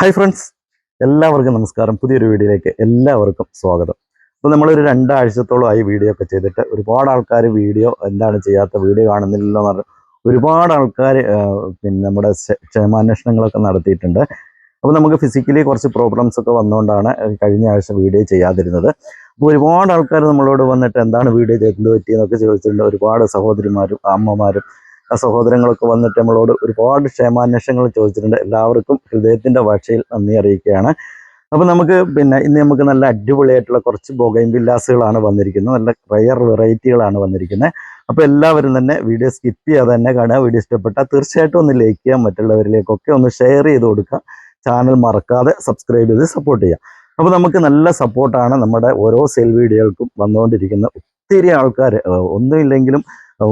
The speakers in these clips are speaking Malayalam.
ഹായ് ഫ്രണ്ട്സ് എല്ലാവർക്കും നമസ്കാരം. പുതിയൊരു വീഡിയോയിലേക്ക് എല്ലാവർക്കും സ്വാഗതം. അപ്പോൾ നമ്മളൊരു രണ്ടാഴ്ചത്തോളമായി വീഡിയോ ഒക്കെ ചെയ്തിട്ട് ഒരുപാട് ആൾക്കാർ വീഡിയോ എന്താണ് ചെയ്യാത്ത വീഡിയോ കാണുന്നില്ലല്ലോ എന്ന് ഒരുപാട് ആൾക്കാർ പിന്നെ നമ്മുടെ ക്ഷ- ക്ഷേമാന്വേഷണങ്ങളൊക്കെ നടത്തിയിട്ടുണ്ട്. അപ്പോൾ നമുക്ക് ഫിസിക്കലി കുറച്ച് പ്രോബ്ലംസ് ഒക്കെ വന്നുകൊണ്ടാണ് കഴിഞ്ഞ ആഴ്ച വീഡിയോ ചെയ്യാതിരുന്നത്. അപ്പോൾ ഒരുപാട് ആൾക്കാർ നമ്മളോട് വന്നിട്ട് എന്താണ് വീഡിയോ ചെയ്തത് പറ്റിയെന്നൊക്കെ ചോദിച്ചിട്ടുണ്ട്. ഒരുപാട് സഹോദരിമാരും അമ്മമാരും സഹോദരങ്ങളൊക്കെ വന്നിട്ട് നമ്മളോട് ഒരുപാട് ക്ഷേമാന്വേഷണങ്ങൾ ചോദിച്ചിട്ടുണ്ട്. എല്ലാവർക്കും ഹൃദയത്തിന്റെ ഭാഷയിൽ നന്ദി അറിയിക്കുകയാണ്. അപ്പോൾ നമുക്ക് പിന്നെ ഇന്ന് നമുക്ക് നല്ല അടിപൊളിയായിട്ടുള്ള കുറച്ച് ബോഗയും വില്ലാസുകളാണ് വന്നിരിക്കുന്നത്. നല്ല റയർ വെറൈറ്റികളാണ് വന്നിരിക്കുന്നത്. അപ്പോൾ എല്ലാവരും തന്നെ വീഡിയോ സ്കിപ്പ് ചെയ്യാതെ തന്നെ കാണുക. വീഡിയോ ഇഷ്ടപ്പെട്ടാൽ തീർച്ചയായിട്ടും ഒന്ന് ലൈക്ക് ചെയ്യാം മറ്റുള്ളവരിലേക്കൊക്കെ ഒന്ന് ഷെയർ ചെയ്ത് കൊടുക്കുക. ചാനൽ മറക്കാതെ സബ്സ്ക്രൈബ് ചെയ്ത് സപ്പോർട്ട് ചെയ്യാം അപ്പോൾ നമുക്ക് നല്ല സപ്പോർട്ടാണ് നമ്മുടെ ഓരോ സെൽ വീഡിയോകൾക്കും വന്നുകൊണ്ടിരിക്കുന്ന ഒത്തിരി ആൾക്കാർ ഒന്നുമില്ലെങ്കിലും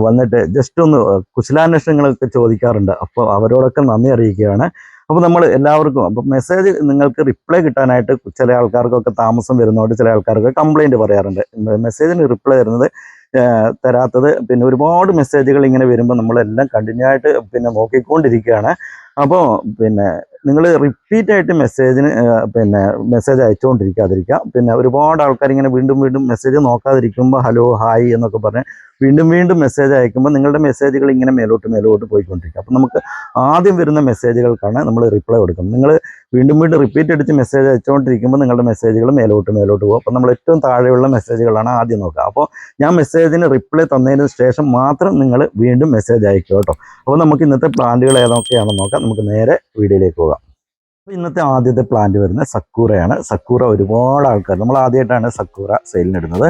വന്നിട്ട് ജസ്റ്റ് ഒന്ന് കുശലാന്വേഷണങ്ങളൊക്കെ ചോദിക്കാറുണ്ട്. അപ്പോൾ അവരോടൊക്കെ നന്ദി അറിയിക്കുകയാണ്. അപ്പോൾ നമ്മൾ എല്ലാവർക്കും അപ്പോൾ മെസ്സേജ് നിങ്ങൾക്ക് റിപ്ലൈ കിട്ടാനായിട്ട് ചില ആൾക്കാർക്കൊക്കെ താമസം വരുന്നതുകൊണ്ട് ചില ആൾക്കാർക്ക് കംപ്ലൈന്റ് പറയാറുണ്ട്. മെസ്സേജിന് റിപ്ലൈ തരുന്നത് തരാത്തത് പിന്നെ ഒരുപാട് മെസ്സേജുകൾ ഇങ്ങനെ വരുമ്പോൾ നമ്മളെല്ലാം കണ്ടിന്യൂ ആയിട്ട് പിന്നെ നോക്കിക്കൊണ്ടിരിക്കുകയാണ്. അപ്പോൾ പിന്നെ നിങ്ങൾ റിപ്പീറ്റ് ആയിട്ട് മെസ്സേജിന് പിന്നെ മെസ്സേജ് അയച്ചുകൊണ്ടിരിക്കാതിരിക്കുക പിന്നെ ഒരുപാട് ആൾക്കാർ ഇങ്ങനെ വീണ്ടും വീണ്ടും മെസ്സേജ് നോക്കാതിരിക്കുമ്പോൾ ഹലോ ഹായ് എന്നൊക്കെ പറഞ്ഞ് വീണ്ടും വീണ്ടും മെസ്സേജ് അയക്കുമ്പോൾ നിങ്ങളുടെ മെസ്സേജുകൾ ഇങ്ങനെ മേലോട്ട് മേലോട്ട് പോയിക്കൊണ്ടിരിക്കും. അപ്പം നമുക്ക് ആദ്യം വരുന്ന മെസ്സേജുകൾക്കാണ് നമ്മൾ റിപ്ലൈ കൊടുക്കുന്നത്. നിങ്ങൾ വീണ്ടും വീണ്ടും റിപ്പീറ്റ് അടിച്ച് മെസ്സേജ് അയച്ചുകൊണ്ടിരിക്കുമ്പോൾ നിങ്ങളുടെ മെസ്സേജുകൾ മേലോട്ട് മേലോട്ട് പോകും. അപ്പോൾ നമ്മൾ ഏറ്റവും താഴെയുള്ള മെസ്സേജുകളാണ് ആദ്യം നോക്കുക. അപ്പോൾ ഞാൻ മെസ്സേജിന് റിപ്ലൈ തന്നതിന് ശേഷം മാത്രം നിങ്ങൾ വീണ്ടും മെസ്സേജ് അയക്കുക കേട്ടോ. അപ്പോൾ നമുക്ക് ഇന്നത്തെ പ്ലാന്റുകൾ ഏതൊക്കെയാണെന്ന് നോക്കാം. നമുക്ക് നേരെ വീഡിയോയിലേക്ക് പോകാം. ഇന്നത്തെ ആദ്യത്തെ പ്ലാന്റ് വരുന്നത് സക്കൂറയാണ്. സക്കൂറ ഒരുപാട് ആൾക്കാർ നമ്മൾ ആദ്യമായിട്ടാണ് സക്കൂറ സെയിലിനിടുന്നത്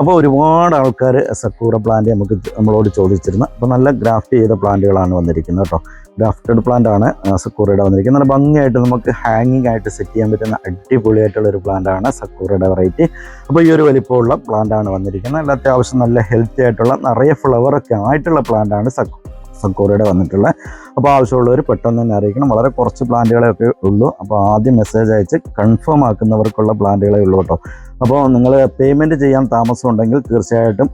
അപ്പോൾ ഒരുപാട് ആൾക്കാർ സക്കൂറ പ്ലാന്റ് നമുക്ക് നമ്മളോട് ചോദിച്ചിരുന്നു. അപ്പോൾ നല്ല ഗ്രാഫ്റ്റ് ചെയ്ത പ്ലാന്റുകളാണ് വന്നിരിക്കുന്നത് കേട്ടോ. ഗ്രാഫ്റ്റഡ് പ്ലാന്റ് ആണ് സക്കൂറയുടെ വന്നിരിക്കുന്നത്. നല്ല ഭംഗിയായിട്ട് നമുക്ക് ഹാങ്ങിങ് ആയിട്ട് സെറ്റ് ചെയ്യാൻ പറ്റുന്ന അടിപൊളിയായിട്ടുള്ള ഒരു പ്ലാന്റ് ആണ് സക്കൂറയുടെ വെറൈറ്റി അപ്പോൾ ഈ ഒരു വലിപ്പമുള്ള പ്ലാന്റ് ആണ് വന്നിരിക്കുന്നത്. നല്ല അത്യാവശ്യം നല്ല ഹെൽത്തി ആയിട്ടുള്ള നിറയെ ഫ്ലവറൊക്കെ ആയിട്ടുള്ള പ്ലാന്റ് ആണ് സക്കു സക്കൂറയുടെ വന്നിട്ടുള്ളത്. അപ്പോൾ ആവശ്യമുള്ളവർ പെട്ടെന്ന് തന്നെ അറിയിക്കണം. വളരെ കുറച്ച് പ്ലാന്റുകളെ ഉള്ളൂ. അപ്പോൾ ആദ്യം മെസ്സേജ് അയച്ച് കൺഫേം ആക്കുന്നവർക്കുള്ള പ്ലാന്റുകളെ ഉള്ളൂ കേട്ടോ. അപ്പോൾ നിങ്ങൾ പേയ്മെന്റ് ചെയ്യാൻ താമസമുണ്ടെങ്കിൽ തീർച്ചയായിട്ടും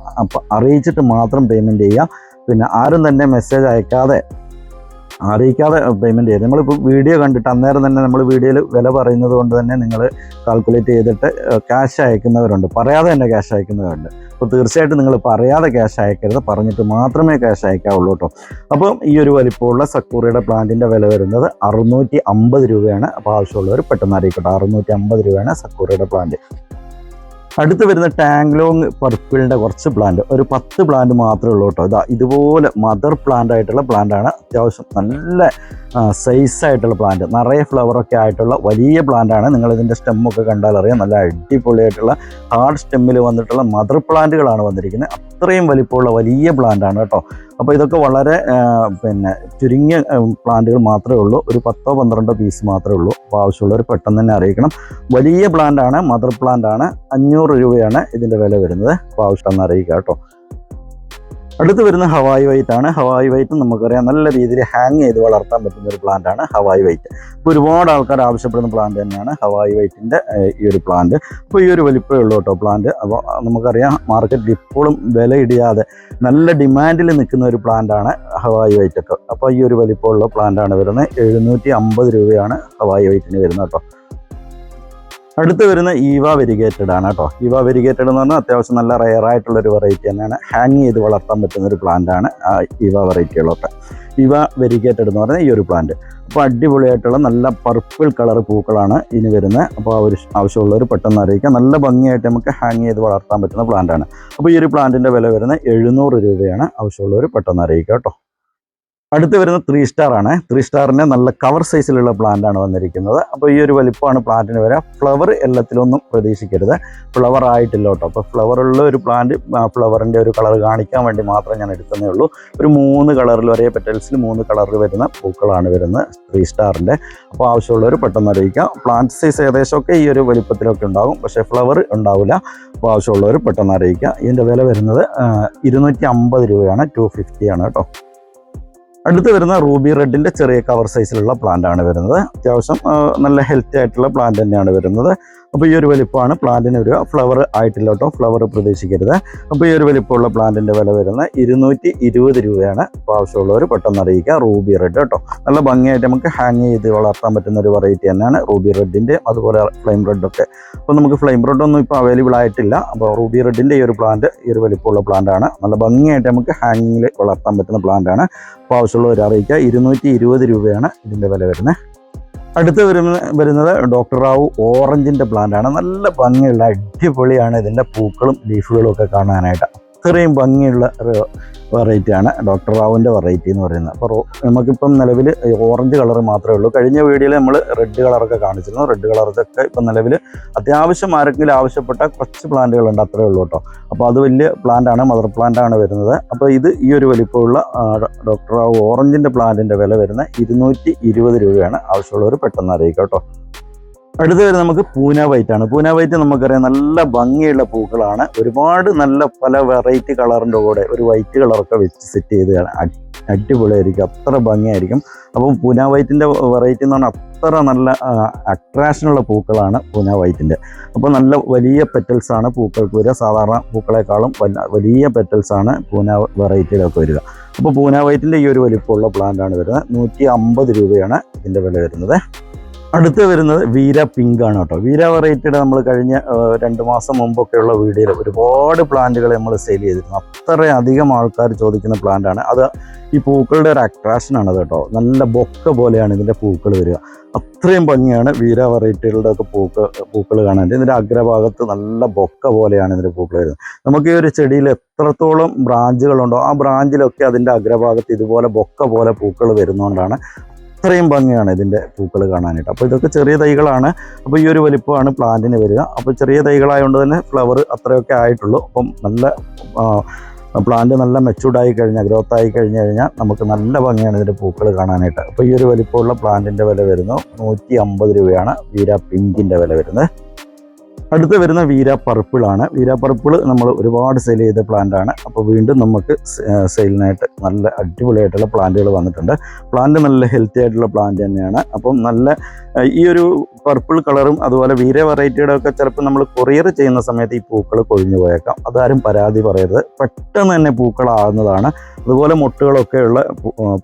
അറിയിച്ചിട്ട് മാത്രം പേയ്മെന്റ് ചെയ്യുക. പിന്നെ ആരും തന്നെ മെസ്സേജ് അയക്കാതെ അറിയിക്കാതെ പേയ്മെന്റ് ചെയ്യുക നമ്മളിപ്പോൾ വീഡിയോ കണ്ടിട്ട് അന്നേരം തന്നെ നമ്മൾ വീഡിയോയിൽ വില പറയുന്നത് കൊണ്ട് തന്നെ നിങ്ങൾ കാൽക്കുലേറ്റ് ചെയ്തിട്ട് ക്യാഷ് അയക്കുന്നവരുണ്ട്. പറയാതെ തന്നെ ക്യാഷ് അയക്കുന്നവരുണ്ട്. അപ്പോൾ തീർച്ചയായിട്ടും നിങ്ങൾ പറയാതെ ക്യാഷ് അയക്കരുത്. പറഞ്ഞിട്ട് മാത്രമേ ക്യാഷ് അയക്കാവുള്ളൂ കേട്ടോ. അപ്പോൾ ഈ ഒരു വലിപ്പമുള്ള സക്കൂറിയുടെ പ്ലാന്റിന്റെ വില വരുന്നത് അറുന്നൂറ്റി അമ്പത് രൂപയാണ്. അപ്പോൾ ആവശ്യമുള്ളവർ പെട്ടെന്ന് അറിയിക്കട്ടെ. അറുന്നൂറ്റി അമ്പത് രൂപയാണ് സക്കൂറിയുടെ പ്ലാന്റ് അടുത്ത് വരുന്ന ടാങ്ലോങ് പർപ്പിളിന്റെ കുറച്ച് പ്ലാന്റ് ഒരു പത്ത് പ്ലാന്റ് മാത്രമേ ഉള്ളൂ കേട്ടോ. ഇതാ ഇതുപോലെ മദർ പ്ലാന്റ് ആയിട്ടുള്ള പ്ലാന്റ് ആണ്. അത്യാവശ്യം നല്ല സൈസ് ആയിട്ടുള്ള പ്ലാന്റ് നിറയെ ഫ്ലവറൊക്കെ ആയിട്ടുള്ള വലിയ പ്ലാന്റാണ് ഇതിന്റെ സ്റ്റെമ്മൊക്കെ കണ്ടാൽ അറിയാം. നല്ല അടിപൊളിയായിട്ടുള്ള ഹാർഡ് സ്റ്റെമ്മിൽ വന്നിട്ടുള്ള മദർ പ്ലാന്റുകളാണ് വന്നിരിക്കുന്നത്. അത്രയും വലിപ്പമുള്ള വലിയ പ്ലാന്റാണ് കേട്ടോ. അപ്പോൾ ഇതൊക്കെ വളരെ പിന്നെ ചുരുങ്ങിയ പ്ലാന്റുകൾ മാത്രമേ ഉള്ളൂ. ഒരു പത്തോ പന്ത്രണ്ടോ പീസ് മാത്രമേ ഉള്ളൂ. അപ്പോൾ ആവശ്യമുള്ളവർ പെട്ടെന്ന് തന്നെ അറിയിക്കണം. വലിയ പ്ലാന്റ് ആണ് മദർ പ്ലാന്റ് ആണ് അഞ്ഞൂറ് രൂപയാണ് ഇതിന്റെ വില വരുന്നത്. അപ്പോൾ ആവശ്യമെന്ന് അറിയിക്കുക കേട്ടോ. അടുത്ത് വരുന്ന ഹവായി വൈറ്റ് ആണ്. ഹവായി വൈറ്റ് നമുക്കറിയാം നല്ല രീതിയിൽ ഹാങ് ചെയ്ത് വളർത്താൻ പറ്റുന്ന ഒരു പ്ലാന്റ് ആണ് ഹവായി വൈറ്റ്. ഇപ്പോൾ ഒരുപാട് ആൾക്കാർ ആവശ്യപ്പെടുന്ന പ്ലാന്റ് തന്നെയാണ് ഹവായി വൈറ്റിന്റെ ഈ ഒരു പ്ലാന്റ് അപ്പോൾ ഈ ഒരു വലിപ്പമേ ഉള്ളൂ കേട്ടോ പ്ലാന്റ് അപ്പോൾ നമുക്കറിയാം മാർക്കറ്റിൽ ഇപ്പോഴും വില ഇടിയാതെ നല്ല ഡിമാൻഡിൽ നിൽക്കുന്ന ഒരു പ്ലാന്റ് ആണ് ഹവായി വൈറ്റ് ഒക്കെ. അപ്പോൾ ഈ ഒരു വലിപ്പമുള്ള പ്ലാന്റ് ആണ് വരുന്നത്. എഴുന്നൂറ്റി അമ്പത് രൂപയാണ് ഹവായി വൈറ്റിന് വരുന്നത് കേട്ടോ. അടുത്ത് വരുന്ന ഈവ വെരിഗേറ്റഡ് ആണ് കേട്ടോ. ഈവ വെരിഗേറ്റഡ് എന്ന് പറഞ്ഞാൽ അത്യാവശ്യം നല്ല റയർ ആയിട്ടുള്ള ഒരു വെറൈറ്റി തന്നെയാണ്. ഹാങ് ചെയ്ത് വളർത്താൻ പറ്റുന്ന ഒരു പ്ലാന്റ് ആണ് ഈവ വെറൈറ്റികളൊക്കെ ഇവ വെരിഗേറ്റഡ് എന്ന് പറഞ്ഞാൽ ഈ ഒരു പ്ലാന്റ് അപ്പോൾ അടിപൊളിയായിട്ടുള്ള നല്ല പർപ്പിൾ കളർ പൂക്കളാണ് ഇനി വരുന്നത് അപ്പോൾ അവർ ആവശ്യമുള്ളവർ പെട്ടെന്ന് അറിയിക്കുക നല്ല ഭംഗിയായിട്ട് നമുക്ക് ഹാങ് ചെയ്ത് വളർത്താൻ പറ്റുന്ന പ്ലാന്റാണ് അപ്പോൾ ഈ ഒരു പ്ലാന്റിന്റെ വില വരുന്നത് എഴുന്നൂറ് രൂപയാണ്. ആവശ്യമുള്ളവർ പെട്ടെന്ന് അറിയിക്കുക കേട്ടോ. അടുത്ത് വരുന്ന ത്രീ സ്റ്റാർ ആണ്. ത്രീ സ്റ്റാറിന്റെ നല്ല കവർ സൈസിലുള്ള പ്ലാന്റ് ആണ് വന്നിരിക്കുന്നത്. അപ്പോൾ ഈ ഒരു വലിപ്പമാണ് പ്ലാന്റിന് വരിക ഫ്ലവർ എല്ലാത്തിലൊന്നും പ്രതീക്ഷിക്കരുത്. ഫ്ലവർ ആയിട്ടില്ല കേട്ടോ. അപ്പോൾ ഫ്ലവർ ഉള്ള ഒരു പ്ലാന്റ് ഫ്ലവറിന്റെ ഒരു കളർ കാണിക്കാൻ വേണ്ടി മാത്രം ഞാൻ എടുക്കുന്നേ ഉള്ളൂ. ഒരു മൂന്ന് കളറിൽ ഒരേ പെറ്റൽസിൽ മൂന്ന് കളറിൽ വരുന്ന പൂക്കളാണ് വരുന്നത് ത്രീ സ്റ്റാറിന്റെ അപ്പോൾ ആവശ്യമുള്ളവർ പെട്ടെന്ന് അറിയിക്കാം. പ്ലാന്റ് സൈസ് ഏകദേശമൊക്കെ ഈ ഒരു വലിപ്പത്തിലൊക്കെ ഉണ്ടാകും. പക്ഷേ ഫ്ലവർ ഉണ്ടാവില്ല. അപ്പോൾ ആവശ്യമുള്ളവർ പെട്ടെന്ന് അറിയിക്കുക ഇതിന്റെ വില വരുന്നത് ഇരുന്നൂറ്റി അമ്പത് രൂപയാണ്. ടു ആണ് കേട്ടോ. അടുത്ത് വരുന്ന റൂബി റെഡിന്റെ ചെറിയ കവർ സൈസിലുള്ള പ്ലാന്റ് ആണ് വരുന്നത്. അത്യാവശ്യം നല്ല ഹെൽത്തി ആയിട്ടുള്ള പ്ലാന്റ് തന്നെയാണ് വരുന്നത്. അപ്പോൾ ഈ ഒരു വലിപ്പമാണ് പ്ലാന്റിന് വരിക ഫ്ലവർ ആയിട്ടില്ല കേട്ടോ. ഫ്ലവർ പ്രതീക്ഷിക്കരുത്. അപ്പോൾ ഈ ഒരു വലിപ്പമുള്ള പ്ലാന്റിന്റെ വില വരുന്ന ഇരുന്നൂറ്റി ഇരുപത് രൂപയാണ് അപ്പോൾ ആവശ്യമുള്ളവർ പെട്ടെന്ന് അറിയിക്കുക. റൂബി റെഡ് കേട്ടോ നല്ല ഭംഗിയായിട്ട് നമുക്ക് ഹാങ് ചെയ്ത് വളർത്താൻ പറ്റുന്ന ഒരു വെറൈറ്റി തന്നെയാണ് റൂബി റെഡിന്റെ അതുപോലെ ഫ്ലെയിം റെഡൊക്കെ അപ്പോൾ നമുക്ക് ഫ്ലെയിം റെഡൊന്നും ഇപ്പോൾ അവൈലബിൾ ആയിട്ടില്ല. അപ്പോൾ റൂബി റെഡിന്റെ ഈ ഒരു പ്ലാന്റ് ഈ ഒരു വലിപ്പമുള്ള പ്ലാന്റാണ് നല്ല ഭംഗിയായിട്ട് നമുക്ക് ഹാങ്ങിങ്ങിൽ വളർത്താൻ പറ്റുന്ന പ്ലാന്റാണ് അപ്പോൾ ആവശ്യമുള്ളവർ അറിയിക്കുക. ഇരുന്നൂറ്റി രൂപയാണ് ഇതിന്റെ വില വരുന്നത്. അടുത്ത് വരുന്ന വരുന്നത് ഡോക്ടർ റാവു ഓറഞ്ചിന്റെ പ്ലാന്റ് ആണ്. നല്ല ഭംഗിയുള്ള അടിപൊളിയാണ് ഇതിന്റെ പൂക്കളും ലീഫുകളും ഒക്കെ കാണാനായിട്ട്. അത്രയും ഭംഗിയുള്ള ഒരു വെറൈറ്റി ആണ്. ഡോക്ടർ റാവുവിന്റെ വെറൈറ്റി എന്ന് പറയുന്നത്. അപ്പോൾ നമുക്കിപ്പം നിലവിൽ ഓറഞ്ച് കളർ മാത്രമേ ഉള്ളൂ. കഴിഞ്ഞ വീഡിയോയിൽ നമ്മൾ റെഡ് കളറൊക്കെ കാണിച്ചിരുന്നു. റെഡ് കളറൊക്കെ ഇപ്പം നിലവിൽ അത്യാവശ്യം ആരെങ്കിലും ആവശ്യപ്പെട്ട കുറച്ച് പ്ലാന്റുകളുണ്ട് അത്രേ ഉള്ളൂ കേട്ടോ. അപ്പോൾ അത് വലിയ പ്ലാന്റാണ് മദർ പ്ലാന്റാണ് വരുന്നത്. അപ്പോൾ ഇത് ഈ ഒരു വലിപ്പമുള്ള ഡോക്ടർ റാവു ഓറഞ്ചിന്റെ പ്ലാന്റിന്റെ വില വരുന്നത് ഇരുന്നൂറ്റി രൂപയാണ്. ആവശ്യമുള്ളവർ പെട്ടെന്ന് അറിയിക്കാം കേട്ടോ. അടുത്ത വരെ നമുക്ക് പൂന വൈറ്റ് ആണ്. പൂന വൈറ്റ് നമുക്കറിയാം നല്ല ഭംഗിയുള്ള പൂക്കളാണ്. ഒരുപാട് നല്ല പല വെറൈറ്റി കളറിന്റെ കൂടെ ഒരു വൈറ്റ് കളറൊക്കെ വെച്ച് സെറ്റ് ചെയ്ത് അടി- അടിപൊളിയായിരിക്കും. അത്ര ഭംഗിയായിരിക്കും. അപ്പം പൂന വൈറ്റിന്റെ വെറൈറ്റി എന്ന് പറഞ്ഞാൽ അത്ര നല്ല അട്രാക്ഷനുള്ള പൂക്കളാണ് പൂന വൈറ്റിന്റെ. അപ്പോൾ നല്ല വലിയ പെറ്റൽസാണ് പൂക്കൾക്ക് വരിക. സാധാരണ പൂക്കളെക്കാളും വലിയ പെറ്റൽസാണ് പൂന വെറൈറ്റിയിലൊക്കെ വരിക. അപ്പോൾ പൂന വൈറ്റിന്റെ ഈ ഒരു വലിപ്പമുള്ള പ്ലാന്റാണ് വരുന്നത്. നൂറ്റി അമ്പത് രൂപയാണ് ഇതിന്റെ വില വരുന്നത്. അടുത്ത് വരുന്നത് വീര പിങ്ക് ആണ് കേട്ടോ. വീര വെറൈറ്റിയുടെ നമ്മൾ കഴിഞ്ഞ രണ്ട് മാസം മുമ്പൊക്കെയുള്ള വീഡിയോയിൽ ഒരുപാട് പ്ലാന്റുകൾ നമ്മൾ സെയിൽ ചെയ്തിരുന്നു. അത്രയധികം ആൾക്കാർ ചോദിക്കുന്ന പ്ലാന്റ് ആണ്. അത് ഈ പൂക്കളുടെ ഒരു അട്രാക്ഷൻ ആണ് കേട്ടോ. നല്ല ബൊക്ക പോലെയാണ് ഇതിന്റെ പൂക്കൾ വരിക. അത്രയും ഭംഗിയാണ് വീര വെറൈറ്റികളുടെ ഒക്കെ പൂക്കൾ പൂക്കൾ കാണാൻ. ഇതിന്റെ അഗ്രഭാഗത്ത് നല്ല ബൊക്ക പോലെയാണ് ഇതിന്റെ പൂക്കൾ വരുന്നത്. നമുക്ക് ഈ ഒരു ചെടിയിൽ എത്രത്തോളം ബ്രാഞ്ചുകളുണ്ടോ ആ ബ്രാഞ്ചിലൊക്കെ അതിന്റെ അഗ്രഭാഗത്ത് ഇതുപോലെ ബൊക്ക പോലെ പൂക്കൾ വരുന്നതുകൊണ്ടാണ് അത്രയും ഭംഗിയാണ് ഇതിന്റെ പൂക്കൾ കാണാനായിട്ട്. അപ്പോൾ ഇതൊക്കെ ചെറിയ തൈകളാണ്. അപ്പോൾ ഈ ഒരു വലിപ്പമാണ് പ്ലാന്റിന് വരിക. അപ്പോൾ ചെറിയ തൈകളായതുകൊണ്ട് തന്നെ ഫ്ലവർ അത്രയൊക്കെ ആയിട്ടുള്ളൂ. അപ്പം നല്ല പ്ലാന്റ് നല്ല മെച്ചൂർഡ് ആയി കഴിഞ്ഞാൽ ഗ്രോത്ത് ആയി കഴിഞ്ഞ് കഴിഞ്ഞാൽ നമുക്ക് നല്ല ഭംഗിയാണ് ഇതിന്റെ പൂക്കൾ കാണാനായിട്ട്. അപ്പോൾ ഈ ഒരു വലിപ്പമുള്ള പ്ലാന്റിന്റെ വില വരുന്നു. നൂറ്റി അമ്പത് രൂപയാണ്. വീര പിങ്കിന്റെ വില വരുന്നത്. അടുത്ത് വരുന്ന വീര പർപ്പിളാണ് വീര പർപ്പിൾ നമ്മൾ ഒരുപാട് സെയിൽ ചെയ്ത പ്ലാന്റ് ആണ്. അപ്പോൾ വീണ്ടും നമുക്ക് സെയിലിനായിട്ട് നല്ല അടിപൊളിയായിട്ടുള്ള പ്ലാന്റുകൾ വന്നിട്ടുണ്ട്. പ്ലാന്റ് നല്ല ഹെൽത്തി ആയിട്ടുള്ള പ്ലാന്റ് തന്നെയാണ്. അപ്പം നല്ല ഈ ഒരു പർപ്പിൾ കളറും അതുപോലെ വീര വെറൈറ്റിയുടെ ഒക്കെ ചിലപ്പോൾ നമ്മൾ കൊറിയർ ചെയ്യുന്ന സമയത്ത് ഈ പൂക്കൾ കൊഴിഞ്ഞു പോയേക്കാം. അതാരും പരാതി പറയരുത്. പെട്ടെന്ന് തന്നെ പൂക്കളാകുന്നതാണ്. അതുപോലെ മുട്ടുകളൊക്കെയുള്ള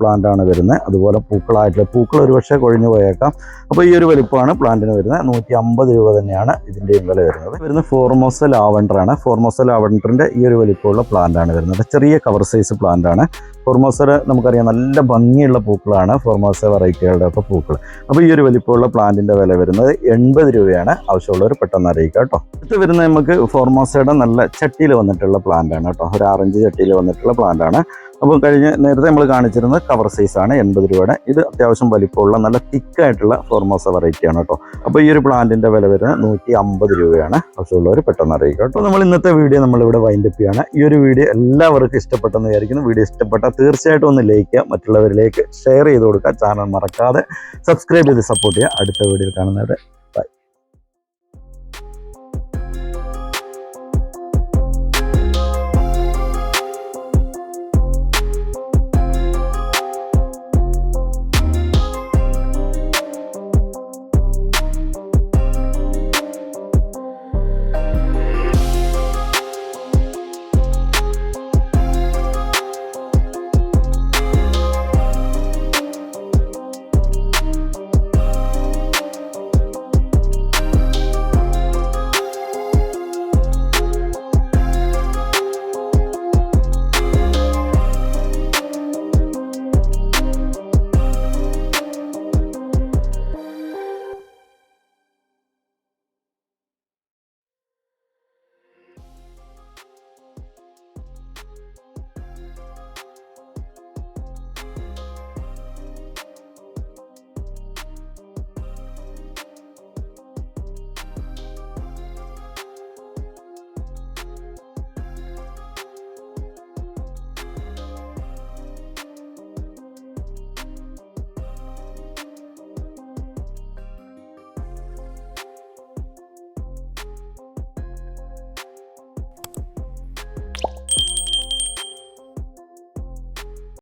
പ്ലാന്റ് ആണ് വരുന്നത്. അതുപോലെ പൂക്കളായിട്ടുള്ള പൂക്കൾ ഒരുപക്ഷെ കൊഴിഞ്ഞു പോയേക്കാം. അപ്പോൾ ഈ ഒരു വലിപ്പമാണ് പ്ലാന്റിന് വരുന്നത്. നൂറ്റി അമ്പത് രൂപ തന്നെയാണ് ഇതിന്റെയും വില വരുന്നത്. വരുന്നത് ഫോർമോസ ലാവണ്ടറാണ് ഫോർമോസ ലാവണ്ടറിന്റെ ഈ ഒരു വലിപ്പമുള്ള പ്ലാന്റ് ആണ് വരുന്നത്. ചെറിയ കവർ സൈസ് പ്ലാന്റ് ആണ് ഫോർമോസയുടെ നമുക്കറിയാം നല്ല ഭംഗിയുള്ള പൂക്കളാണ് ഫോർമോസ വെറൈറ്റികളുടെ ഒക്കെ പൂക്കൾ. അപ്പോൾ ഈ ഒരു വലിപ്പമുള്ള പ്ലാന്റിന്റെ വില വരുന്നത് എൺപത് രൂപയാണ്. ആവശ്യമുള്ളവർ പെട്ടെന്ന് അറിയിക്കുക കേട്ടോ. അടുത്ത് വരുന്നത് നമുക്ക് ഫോർമോസയുടെ നല്ല ചട്ടിയിൽ വന്നിട്ടുള്ള പ്ലാന്റാണ് കേട്ടോ. ഒരു ആറഞ്ച് ചട്ടിയിൽ വന്നിട്ടുള്ള പ്ലാന്റാണ്. അപ്പോൾ കഴിഞ്ഞ നേരത്തെ നമ്മൾ കാണിച്ചിരുന്നത് കവർ സൈസ് ആണ് എൺപത് രൂപയുടെ. ഇത് അത്യാവശ്യം വലിപ്പമുള്ള നല്ല തിക്കായിട്ടുള്ള ഫോർമോസ വെറൈറ്റി ആണ് കേട്ടോ. അപ്പോൾ ഈ ഒരു പ്ലാന്റിന്റെ വില വരുന്നത് നൂറ്റി അമ്പത് രൂപയാണ്. ആവശ്യമുള്ളവർ പെട്ടെന്ന് അറിയിക്കുക കേട്ടോ. നമ്മൾ ഇന്നത്തെ വീഡിയോ നമ്മളിവിടെ വൈൻഡപ്പ് ചെയ്യാണ്. ഈ ഒരു വീഡിയോ എല്ലാവർക്കും ഇഷ്ടപ്പെട്ടെന്ന് വിചാരിക്കുന്നു. വീഡിയോ ഇഷ്ടപ്പെട്ടാൽ തീർച്ചയായിട്ടും ഒന്ന് ലൈക്ക് ചെയ്യുക. മറ്റുള്ളവരിലേക്ക് ഷെയർ ചെയ്ത് കൊടുക്കുക. ചാനൽ മറക്കാതെ സബ്സ്ക്രൈബ് ചെയ്ത് സപ്പോർട്ട് ചെയ്യുക. അടുത്ത വീഡിയോയിൽ കാണുന്നവരെ